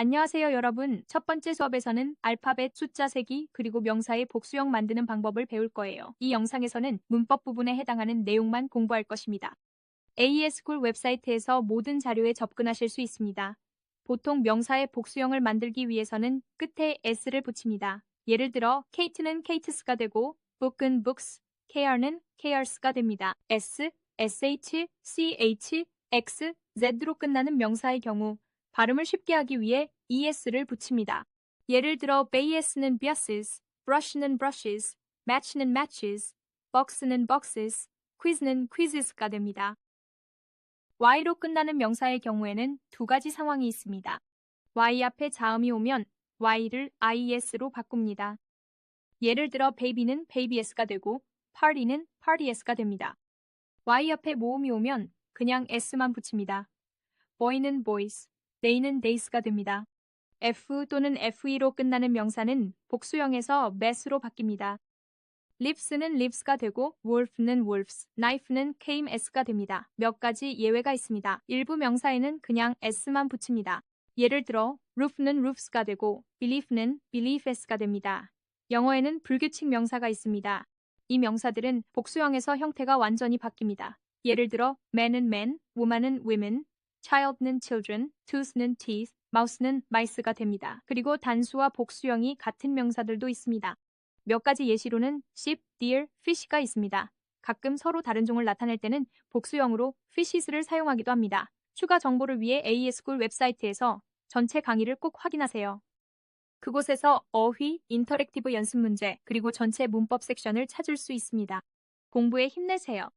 안녕하세요 여러분. 첫 번째 수업에서는 알파벳 숫자 세기 그리고 명사의 복수형 만드는 방법을 배울 거예요. 이 영상에서는 문법 부분에 해당하는 내용만 공부할 것입니다. AES쿨 웹사이트에서 모든 자료에 접근하실 수 있습니다. 보통 명사의 복수형을 만들기 위해서는 끝에 s를 붙입니다. 예를 들어 Kate는 Kates가 되고 book은 books, care는 cares가 됩니다. s, sh, ch, x, z로 끝나는 명사의 경우 발음을 쉽게 하기 위해 es를 붙입니다. 예를 들어 base는 buses, brush는 brushes, match는 matches, box는 boxes, quiz는 quizes가 됩니다. y로 끝나는 명사의 경우에는 두 가지 상황이 있습니다. y 앞에 자음이 오면 y를 is로 바꿉니다. 예를 들어 baby는 babys가 되고 party는 partys가 됩니다. y 앞에 모음이 오면 그냥 s만 붙입니다. boy는 boys, they는 theys가 됩니다. f 또는 fe로 끝나는 명사는 복수형에서 mass로 바뀝니다. lives는 lives가 되고 wolf는 wolves, knife는 came s가 됩니다. 몇 가지 예외가 있습니다. 일부 명사에는 그냥 s만 붙입니다. 예를 들어 roof는 roofs가 되고 belief는 beliefs가 됩니다. 영어에는 불규칙 명사가 있습니다. 이 명사들은 복수형에서 형태가 완전히 바뀝니다. 예를 들어 man은 man, woman은 women, child는 children, tooth는 teeth, mouse는 mice가 됩니다. 그리고 단수와 복수형이 같은 명사들도 있습니다. 몇 가지 예시로는 sheep, deer, fish가 있습니다. 가끔 서로 다른 종을 나타낼 때는 복수형으로 fishes를 사용하기도 합니다. 추가 정보를 위해 AES쿨 웹사이트에서 전체 강의를 꼭 확인하세요. 그곳에서 어휘, 인터랙티브 연습 문제, 그리고 전체 문법 섹션을 찾을 수 있습니다. 공부에 힘내세요.